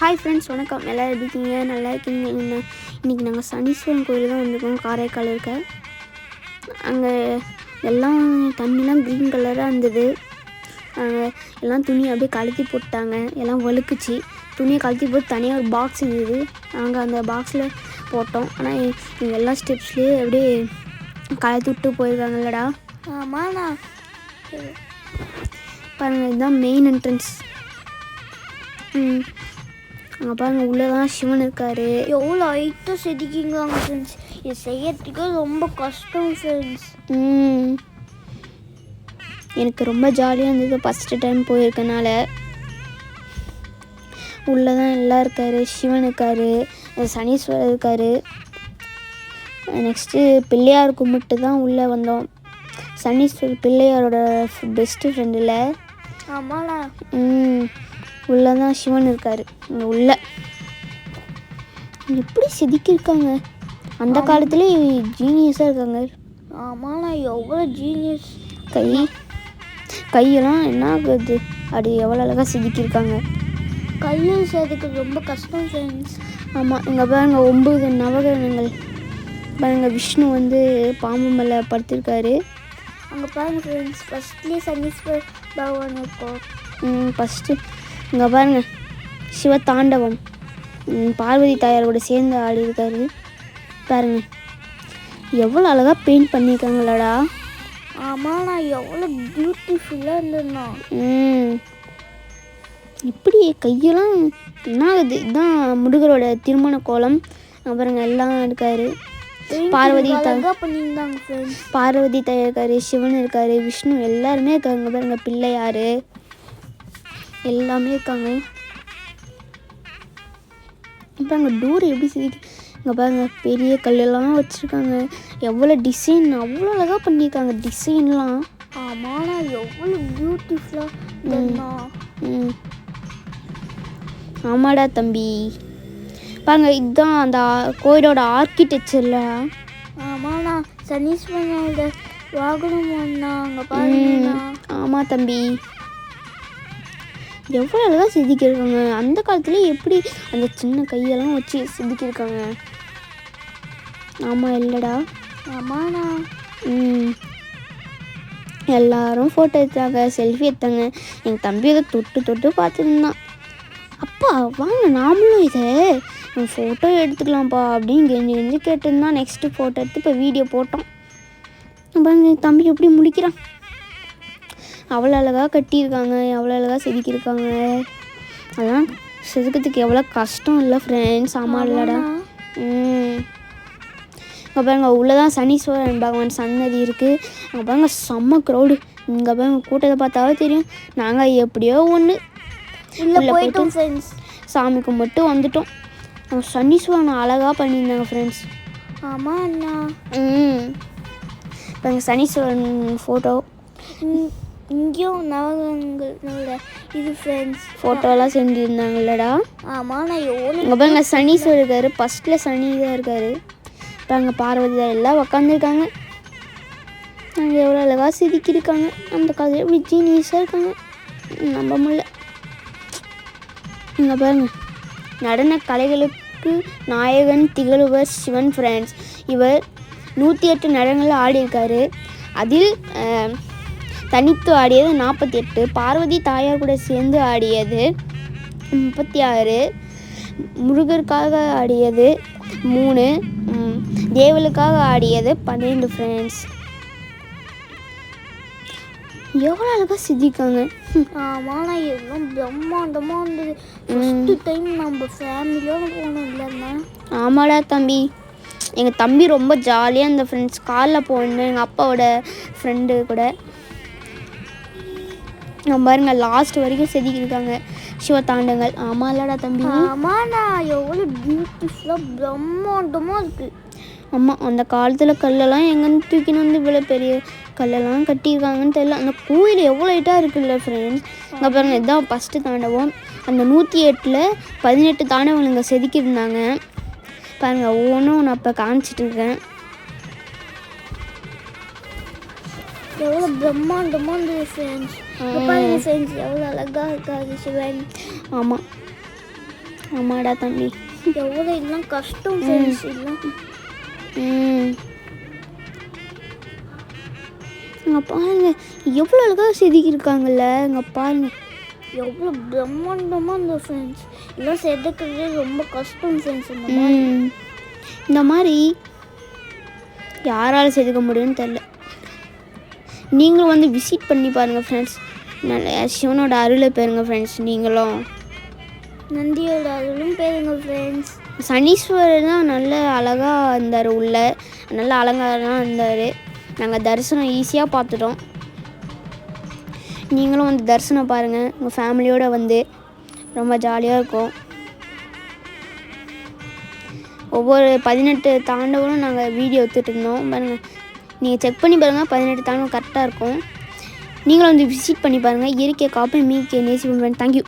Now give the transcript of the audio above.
Hi friends வணக்கம். எல்லோரும் எப்படி இருக்கீங்க? நல்லா இருக்கீங்க இன்ன- இன்னைக்கு நாங்கள் சனீஸ்வரன் கோயில் தான் வந்திருக்கோம். காரைக்கால் இருக்க. அங்கே எல்லாம் தண்ணிலாம் க்ரீன் கலராக இருந்தது. அங்கே எல்லாம் துணி அப்படியே கழட்டி போட்டாங்க. எல்லாம் வழுக்குச்சு. துணியை கழட்டி போட்டு தனியாக ஒரு பாக்ஸ் இருந்தது. நாங்கள் அந்த பாக்ஸில் போட்டோம். ஆனால் இங்கே எல்லா ஸ்டெப்ஸ்லேயே அப்படியே கழட்டி விட்டு போயிருக்காங்கல்லடா. ஆமாண்ணா பாருங்கள் இதுதான் மெயின் என்ட்ரன்ஸ் ம். அங்கே பாருங்கள் உள்ளே தான் சிவன் இருக்காரு. எவ்வளோ ஹைட்டாக செதுக்கிங்க ஃப்ரெண்ட்ஸ் இது செய்யறதுக்கு ரொம்ப கஷ்டம் ஃப்ரெண்ட்ஸ். எனக்கு ரொம்ப ஜாலியாக இருந்தது ஃபஸ்ட்டு டைம் போயிருக்கனால. உள்ளே தான் எல்லாம் இருக்காரு. சிவன் இருக்காரு. சனீஸ்வரர் இருக்காரு. நெக்ஸ்ட்டு பிள்ளையார் கும்பிட்டு தான் உள்ளே வந்தோம். சனீஸ்வரர் பிள்ளையாரோட பெஸ்ட்டு ஃப்ரெண்டில் ஆமாண்ணா ம். உள்ளே தான் சிவன் இருக்காரு. இங்கே உள்ள. எப்படி செதுக்கியிருக்காங்க? அந்த காலத்துலேயே ஜீனியஸாக இருக்காங்க. ஆமாண்ணா எவ்வளோ ஜீனியஸ் கை கையெல்லாம் என்ன ஆகுது? அப்படி எவ்வளோ அழகாக செதுக்கியிருக்காங்க. கையில் செய்யறதுக்கு ரொம்ப கஷ்டம் ஃப்ரெண்ட்ஸ் ஆமாம் இங்கே பாருங்க ஒம்பது நவகிரகங்கள். பாருங்க விஷ்ணு வந்து பாம்பு மேலே படுத்திருக்காரு. அங்கே பாருங்க ஃப்ரெண்ட்ஸ் ஃபஸ்ட்லேயே சனீஸ்வர் பகவான் இருக்கும். ஃபஸ்ட்டு இங்கே பாருங்க. சிவதாண்டவம் பார்வதி தாயாரோட சேர்ந்து ஆடி இருக்காரு பாருங்க எவ்வளோ அழகாக பெயிண்ட் பண்ணியிருக்காங்களாடா ஆமாண்ணா எவ்வளோ பியூட்டிஃபுல்லாக இருந்ததுண்ணா. ம். இப்படி கையெல்லாம் என்ன ஆகுது? இதுதான் முருகரோட திருமண கோலம். அப்புறங்க எல்லாம் இருக்காரு. பார்வதி பார்வதி தாயார் இருக்காரு சிவன் இருக்காரு விஷ்ணு எல்லாருமே இருக்காங்க பாருங்க பிள்ளையாரு. எல்லாமே இருக்காங்க. அப்புறம் அங்கே டோர் எப்படி செதுக்கி இங்கே பாருங்க பெரிய கல்லெல்லாம் வச்சுருக்காங்க. எவ்வளோ டிசைன் அவ்வளோ அழகாக பண்ணியிருக்காங்க டிசைன்லாம் ஆமாண்ணா எவ்வளோ பியூட்டிஃபுல்லாக ம் ஆமாடா தம்பி. பாருங்க இதுதான் அந்த கோயிலோட ஆர்கிடெக்சரில் ஆமாண்ணா சனீஸ்வரனோட வாகனம் அண்ணா. அங்கே பாருங்கண்ணா ஆமாம் தம்பி. எவ்வளோ அழகாக செதுக்கியிருக்காங்க அந்த காலத்துல எப்படி அந்த சின்ன கையெல்லாம் வச்சு செதுக்கியிருக்காங்க ஆமாம் இல்லைடா. ஆமாண்ணா. ம். எல்லாரும் ஃபோட்டோ எடுத்தாங்க செல்ஃபி எடுத்தாங்க. எங்கள் தம்பி அதை தொட்டு தொட்டு பார்த்துருந்தான். அப்பா வாங்க நாமளும் இதை. ஃபோட்டோ எடுத்துக்கலாம்ப்பா அப்படின்னு கெஞ்சி கெஞ்சி கேட்டிருந்தான். நெக்ஸ்ட்டு ஃபோட்டோ எடுத்து இப்போ வீடியோ போட்டோம். பாருங்க என் தம்பி எப்படி முடிக்கிறான். அவ்வளோ அழகாக கட்டியிருக்காங்க எவ்வளோ அழகாக செதுக்கியிருக்காங்க. அதெல்லாம் செதுக்கிறதுக்கு எவ்வளோ கஷ்டம் இல்லை ஃப்ரெண்ட்ஸ் ஆமாம் இல்லைடா. ம். இங்கே பாருங்க உள்ளே தான் சனீஸ்வரன் பகவான் சன்னதி இருக்குது அங்கே பாருங்க செம்ம க்ரௌடு இங்கே பாருங்க கூட்டத்தை பார்த்தாவே தெரியும். நாங்கள் எப்படியோ ஒன்று உள்ள போயிட்டோம் ஃப்ரெண்ட்ஸ் சாமி கும்பிட்டு வந்துட்டோம். அவங்க சனீஸ்வரன் அழகாக பண்ணியிருந்தாங்க ஃப்ரெண்ட்ஸ் ஆமா அண்ணா. ம். பாருங்க சனீஸ்வரன் ஃபோட்டோ இங்கேயும் நவகங்களோட இது ஃப்ரெண்ட்ஸ் ஃபோட்டோலாம் செஞ்சுருந்தாங்கல்லடா. ஆமாண்ணா எவ்வளோ இங்கே பாருங்க சனீஸ்வரர் இருக்காரு. ஃபஸ்ட்டில் சனி தான் இருக்காரு. பாருங்க பார்வதி தான். எல்லாம் உக்காந்துருக்காங்க. அங்கே எவ்வளோ அழகாக செதுக்கியிருக்காங்க. அந்த காலத்தில் எப்படி ஜீனியஸாக இருக்காங்க. நம்ப முடியல. இங்கே பாருங்க நடன கலைகளுக்கு நாயகன் திகழ்வர் சிவன் ஃப்ரெண்ட்ஸ் இவர் நூற்றி எட்டு நடனங்களில் ஆடியிருக்காரு. அதில் தனித்து ஆடியது நாற்பத்தி எட்டு பார்வதி தாயார் கூட சேர்ந்து ஆடியது முப்பத்தி ஆறு முருகருக்காக ஆடியது மூணு. தேவலுக்காக ஆடியது பன்னெண்டு ஃப்ரெண்ட்ஸ் எவ்வளோ அழகாக செஞ்சிருக்காங்க ஆமாண்ணா எல்லாம் பிரம்மாண்டமாக இருந்தது. ஃபஸ்ட்டு டைம் நம்ம ஃபேமிலியோட போனோம் இல்லைண்ணா ஆமாடா தம்பி. எங்கள் தம்பி ரொம்ப ஜாலியாக இந்த ஃப்ரெண்ட்ஸ் காலில் போனேன் எங்கள் அப்பாவோட ஃப்ரெண்டு கூட. நம்ம பாருங்க லாஸ்ட் வரைக்கும் செதுக்கியிருக்காங்க. சிவதாண்டங்கள். ஆமா இல்லடா தம்பி. ஆமாண்ணா எவ்வளோ பியூட்டிஃபுல்லாக பிரம்மாண்டமாக இருக்குது ஆமாம் அந்த காலத்தில் கல்லெல்லாம் எங்கேருந்து தூக்கின்னு வந்து இவ்வளோ பெரிய கல்லெல்லாம் கட்டியிருக்காங்கன்னு தெரியல. அந்த கோயில் எவ்வளோ இட்டாக இருக்குல்ல ஃப்ரெண்ட்ஸ் இங்கே பாருங்க இதுதான் ஃபஸ்ட்டு தாண்டவம். அந்த நூற்றி எட்டில் பதினெட்டு தாண்டவங்கள் இங்கே செதுக்கியிருந்தாங்க. பாருங்க ஒவ்வொன்றும் நான் இப்போ காமிச்சிட்டு இருக்கேன். எவ்வளோ பிரம்மாண்டமாக இருந்தது ஃப்ரெண்ட்ஸ் பாருங்க ஃப்ரெண்ட்ஸ் எவ்வளோ அழகாக இருக்காது சிவன். ஆமாம் ஆமாடா தம்பி. எவ்வளோ இதெல்லாம் கஷ்டம் ஃப்ரெண்ட்ஸ் இதெல்லாம் ம். இங்கே பாருங்க எவ்வளோ அழகாக செதுக்கியிருக்காங்கல்ல இங்கே பாருங்க. எவ்வளோ பிரம்மாண்டமாக இந்த ஃப்ரெண்ட்ஸ் இதெல்லாம் செதுக்கிறதே ரொம்ப கஷ்டம் ஃப்ரெண்ட்ஸ் இந்த மாதிரி. ம். இந்த மாதிரி யாரால் செதுக்க முடியும்னு தெரில நீங்களும் வந்து விசிட் பண்ணி பாருங்கள் ஃப்ரெண்ட்ஸ் நல்ல சிவனோட அருளை பெறுங்க ஃப்ரெண்ட்ஸ் நீங்களும். நந்தியோட அருளும் பேருங்க ஃப்ரெண்ட்ஸ் சனீஸ்வரர் தான் நல்ல அழகாக இருந்தார் உள்ள. நல்ல அலங்காரமாக இருந்தார் நாங்கள் தரிசனம் ஈஸியாக பார்த்துட்டோம். நீங்களும் வந்து தரிசனம் பாருங்கள் உங்கள் ஃபேமிலியோடு வந்து ரொம்ப ஜாலியாக இருக்கும். ஒவ்வொரு பதினெட்டு தாண்டவங்களும் நாங்கள் வீடியோ எடுத்துகிட்டு இருந்தோம். பாருங்கள் நீங்கள் செக் பண்ணி பாருங்கள் பதினெட்டு தாங்க கரெக்டாக இருக்கும். நீங்களும் வந்து விசிட் பண்ணி பாருங்கள் இயற்கை காப்பி மீக்கே நேசி தேங்க்யூ